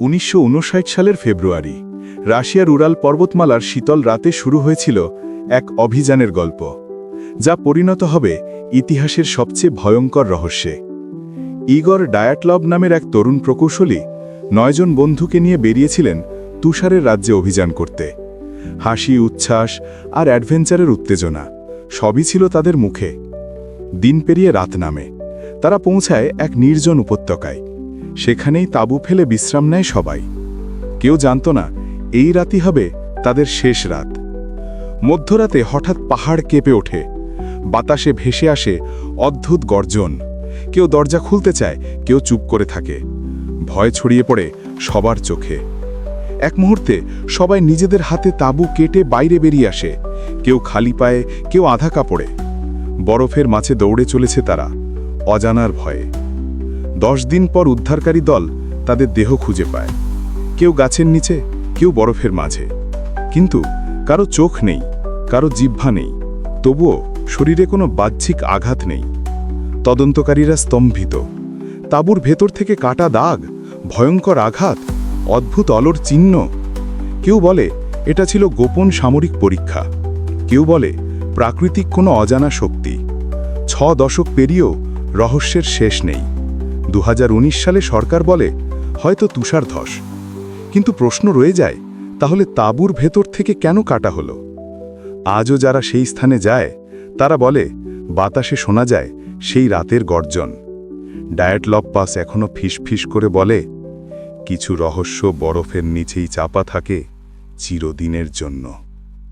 উনিশশো উনষাট সালের ফেব্রুয়ারি, রাশিয়ার উরাল পর্বতমালার শীতল রাতে শুরু হয়েছিল এক অভিযানের গল্প, যা পরিণত হবে ইতিহাসের সবচেয়ে ভয়ঙ্কর রহস্যে। ইগর ডায়াটলব নামের এক তরুণ প্রকৌশলী নয়জন বন্ধুকে নিয়ে বেরিয়েছিলেন তুষারের রাজ্যে অভিযান করতে। হাসি, উচ্ছ্বাস আর অ্যাডভেঞ্চারের উত্তেজনা সবই ছিল তাদের মুখে। দিন পেরিয়ে রাত নামে। তারা পৌঁছায় এক নির্জন উপত্যকায়। সেখানেই তাঁবু ফেলে বিশ্রাম নেয় সবাই। কেউ জানত না, এই রাতই হবে তাদের শেষ রাত। মধ্যরাতে হঠাৎ পাহাড় কেঁপে ওঠে, বাতাসে ভেসে আসে অদ্ভুত গর্জন। কেউ দরজা খুলতে চায়, কেউ চুপ করে থাকে। ভয় ছড়িয়ে পড়ে সবার চোখে। এক মুহূর্তে সবাই নিজেদের হাতে তাঁবু কেটে বাইরে বেরিয়ে আসে। কেউ খালি পায়ে, কেউ আধা কাপড়ে। বরফের মাঝে দৌড়ে চলেছে তারা, অজানার ভয়ে। দশ দিন পর উদ্ধারকারী দল তাদের দেহ খুঁজে পায়। কেউ গাছের নিচে, কেউ বরফের মাঝে। কিন্তু কারও চোখ নেই, কারও জিহ্বা নেই, তবুও শরীরে কোনো বাহ্যিক আঘাত নেই। তদন্তকারীরা স্তম্ভিত। তাঁবুর ভেতর থেকে কাটা দাগ, ভয়ঙ্কর আঘাত, অদ্ভুত অলোর চিহ্ন। কেউ বলে, এটা ছিল গোপন সামরিক পরীক্ষা। কেউ বলে, প্রাকৃতিক কোনো অজানা শক্তি। ছ দশক পেরিয়েও রহস্যের শেষ নেই। দু হাজার উনিশ সালে সরকার বলে, হয়তো তুষারধস কিন্তু প্রশ্ন রয়ে যায়, তাহলে তাঁবুর ভেতর থেকে কেন কাটা হলো? আজও যারা সেই স্থানে যায়, তারা বলে, বাতাসে শোনা যায় সেই রাতের গর্জন। ডায়েট লপ্পাস এখনও ফিসফিস করে বলে, কিছু রহস্য বরফের নিচেই চাপা থাকে চিরদিনের জন্য।